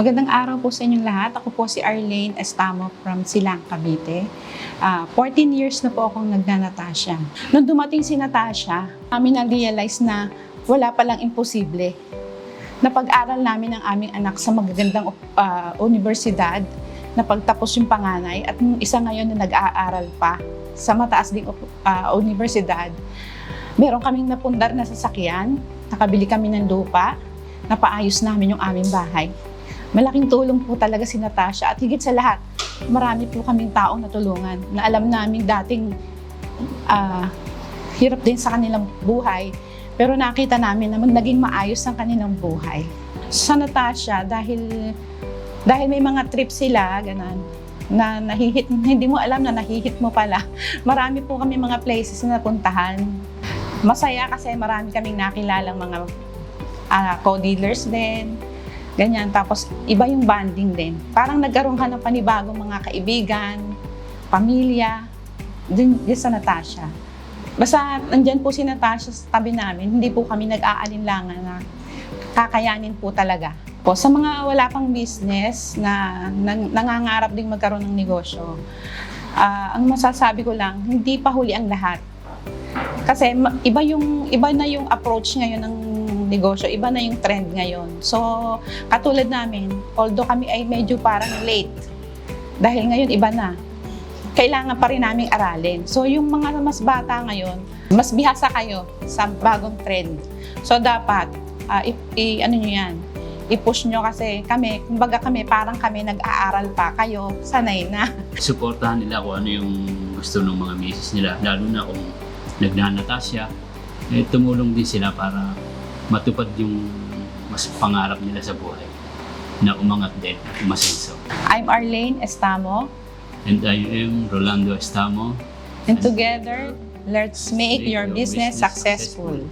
Magandang araw po sa inyong lahat. Ako po si Arlene Estamo from Silang, Cavite. Ah, 14 years na po akong nagnanatasya. Nung dumating si Natasha, kami na-realize na wala palang imposible. Napag-aral namin ang aming anak sa magagandang ah, universidad na pagtapos yung panganay at yung isa ngayon na nag-aaral pa sa mataas ding ah, universidad. Meron kaming napundar na sasakyan, nakabili kami ng lupa, napaayos namin yung aming bahay. Malaking tulong po talaga si Natasha at higit sa lahat, marami po kaming taong natulungan na alam namin dating ah, hirap din sa kanilang buhay pero nakita namin na naging maayos ang kanilang buhay. Sa Natasha, dahil dahil may mga trip sila, ganun, na nahihit, hindi mo alam na nahihit mo pala. Marami po kami mga places na napuntahan. Masaya kasi marami kaming nakilalang mga ah, co-dealers din, Ganyan. Tapos, iba yung bonding din. Parang nagkaroon ka ng panibagong mga kaibigan, pamilya, din, din sa Natasha. Basta, nandyan po si Natasha sa tabi namin. Hindi po kami nag-aalinlangan na kakayanin po talaga. Po, sa mga wala pang business na nang, nangangarap ding magkaroon ng negosyo, ah, ang masasabi ko lang, hindi pa huli ang lahat. Kasi iba yung iba na yung approach ngayon ng negosyo, iba na yung trend ngayon. So, katulad namin, although kami ay medyo parang late, dahil ngayon iba na, kailangan pa rin namin aralin. So, yung mga mas bata ngayon, mas bihasa kayo sa bagong trend. So, dapat, ah, i, i- ano nyo yan, i-push nyo kasi kami, kumbaga kami, parang kami nag-aaral pa, kayo, sanay na. Suportahan nila kung ano yung gusto ng mga misis nila. Lalo na kung nagnanatasya, eh, tumulong din sila para matupad yung mas pangarap nila sa buhay na umangat din at umasenso. I'm Arlene Estamo, And I am Rolando Estamo. and together, let's make your business successful.